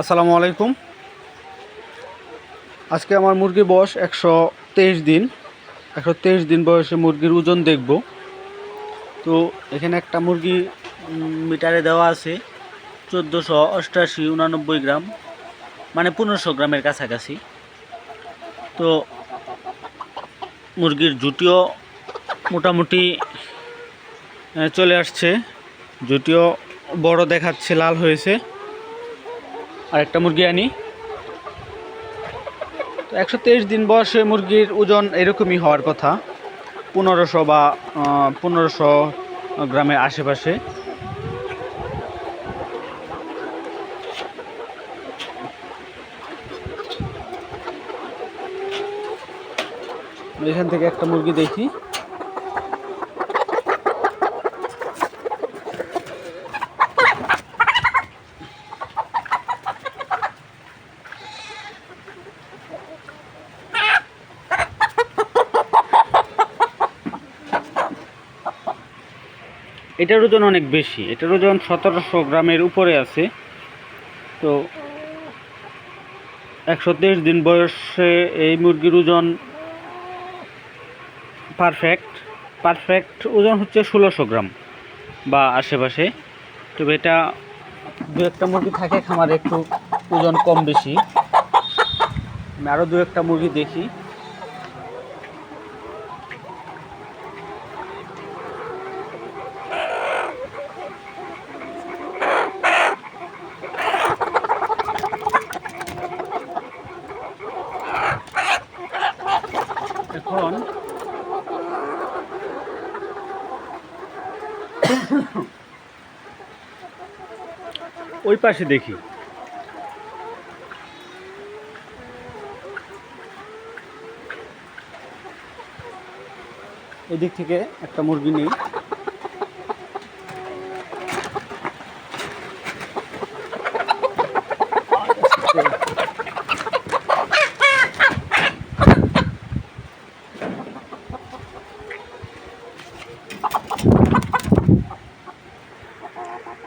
আসসালামু আলাইকুম। আজকে আমার মুরগির বয়স একশো তেইশ দিন। একশো তেইশ দিন বয়সে মুরগির ওজন দেখব। তো এখানে একটা মুরগি মিটারে দেওয়া আছে। চোদ্দোশো অষ্টাশি উনানব্বই গ্রাম মানে পনেরোশো গ্রামের কাছাকাছি। তো মুরগির জুটিও মোটামুটি চলে আসছে। জুটিও বড় দেখাচ্ছে, লাল হয়েছে। আর একটা মুরগি আনি। তো একশো তেইশ দিন বয়সে মুরগির ওজন এরকমই হওয়ার কথা। পনেরোশো বা পনেরোশো গ্রামের আশেপাশে। এখান থেকে একটা মুরগি দেখি। এটার ওজন অনেক বেশি। এটার ওজন সতেরোশো গ্রামের উপরে আছে। তো একশো তেইশ দিন বয়সে এই মুরগির ওজন পারফেক্ট পারফেক্ট ওজন হচ্ছে ষোলোশো গ্রাম বা আশেপাশে। তবে এটা দু একটা মুরগি থাকে, খামারে একটু ওজন কম বেশি। আমি আরও দু একটা মুরগি দেখি এখন ওই পাশে দেখি। এদিক থেকে একটা মুরগি নেই।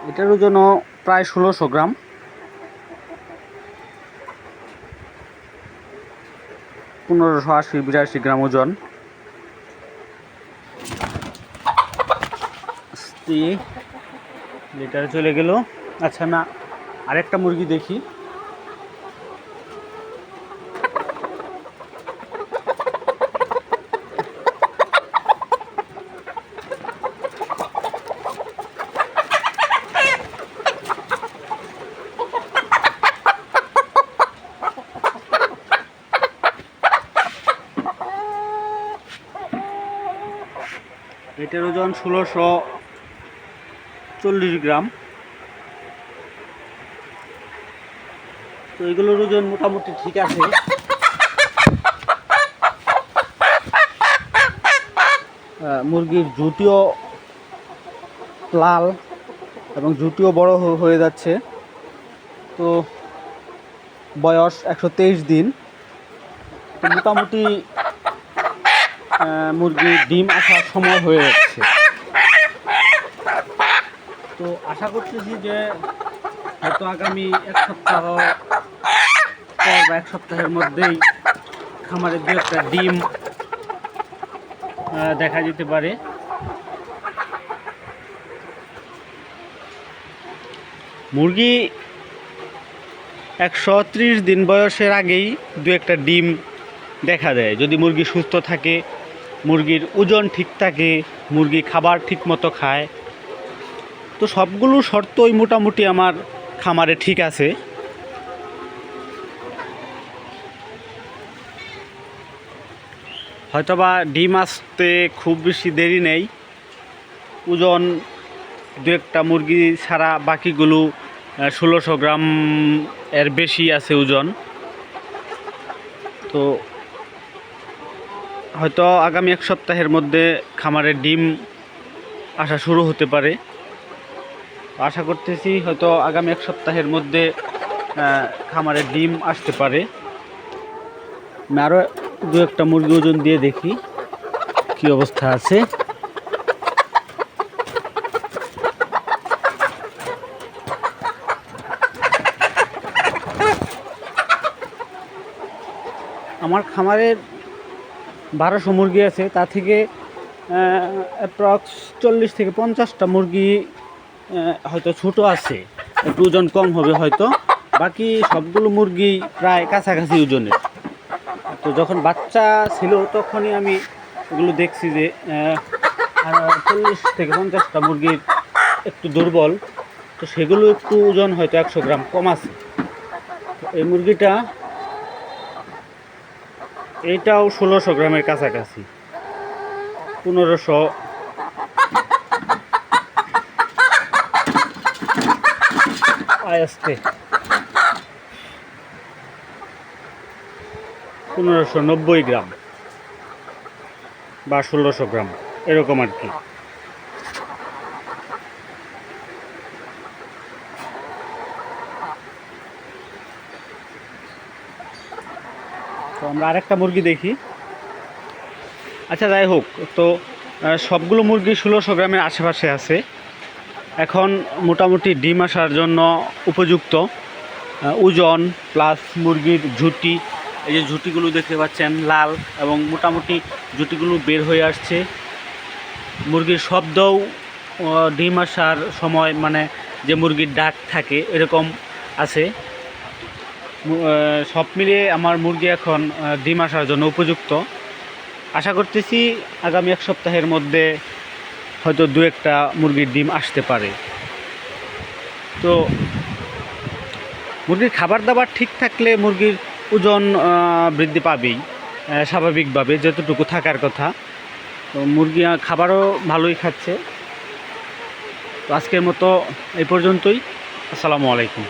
এটার ওজনও প্রায় ষোলোশো গ্রাম। পনেরোশো আশি বিরাশি গ্রাম ওজন। লিটার চলে গেল। আচ্ছা না, আরেকটা মুরগি দেখি। এটার ওজন ষোলোশো চল্লিশ গ্রাম। তো এগুলোর ওজন মোটামুটি ঠিক আছে। মুরগির জুটিও লাল এবং জুটিও বড় হয়ে যাচ্ছে। তো বয়স একশো তেইশ দিন। মোটামুটি মুরগির ডিম আসার সময় হয়ে যাচ্ছে। তো আশা করতেছি যে হয়তো আগামী এক সপ্তাহ পর বা এক সপ্তাহের মধ্যেই খামারে দু একটা ডিম দেখা যেতে পারে। মুরগি একশো ত্রিশ দিন বয়সের আগেই দু একটা ডিম দেখা দেয়। যদি মুরগি সুস্থ থাকে মুরগির ওজন ঠিক থাকে, মুরগি খাবার ঠিক মতো খায়। তো সবগুলো শর্তই মোটামুটি আমার খামারে ঠিক আছে। হয়তোবা ডিম আসতে খুব বেশি দেরি নেই। ওজন দু একটা মুরগি ছাড়া বাকিগুলো ষোলোশো গ্রাম এর বেশি আছে ওজন। তো হয়তো আগামী এক সপ্তাহের মধ্যে খামারে ডিম আসা শুরু হতে পারে। আশা করতেছি হয়তো আগামী এক সপ্তাহের মধ্যে খামারে ডিম আসতে পারে। আমি আরও দু একটা মুরগি ওজন দিয়ে দেখি কি অবস্থা আছে। আমার খামারের বারোশো মুরগি আছে। তা থেকে অ্যাপ্রক্স চল্লিশ থেকে পঞ্চাশটা মুরগি হয়তো ছোট আছে। একটু ওজন কম হবে হয়তো। বাকি সবগুলো মুরগি প্রায় কাছাকাছি ওজনের। তো যখন বাচ্চা ছিল তখনই আমি এগুলো দেখছি যে চল্লিশ থেকে পঞ্চাশটা মুরগির একটু দুর্বল। তো সেগুলো একটু ওজন হয়তো একশো গ্রাম কম আছে। এই মুরগিটা এইটাও ষোলোশো গ্রামের কাছাকাছি। পনেরোশো। আস্তে। পনেরোশো নব্বই গ্রাম বা ষোলোশো গ্রাম, এরকম আর কি। তো আমরা আরেকটা মুরগি দেখি। আচ্ছা যাই হোক, তো সবগুলো মুরগি ষোলোশো গ্রামের আশেপাশে আছে। এখন মোটামুটি ডিম আসার জন্য উপযুক্ত ওজন প্লাস মুরগির ঝুঁটি। এই যে ঝুটিগুলো দেখতে পাচ্ছেন, লাল এবং মোটামুটি ঝুঁটিগুলো বের হয়ে আসছে। মুরগির শব্দও ডিম আসার সময় মানে যে মুরগির ডাক থাকে, এরকম আছে। সব মিলিয়ে আমার মুরগি এখন ডিম আসার জন্য উপযুক্ত। আশা করতেছি আগামী এক সপ্তাহের মধ্যে হয়তো দু একটা মুরগির ডিম আসতে পারে। তো মুরগির খাবার দাবার ঠিক থাকলে মুরগির ওজন বৃদ্ধি পাবেই স্বাভাবিকভাবে যতটুকু থাকার কথা। তো মুরগি খাবারও ভালোই খাচ্ছে। তো আজকের মতো এই পর্যন্তই। আসসালামু আলাইকুম।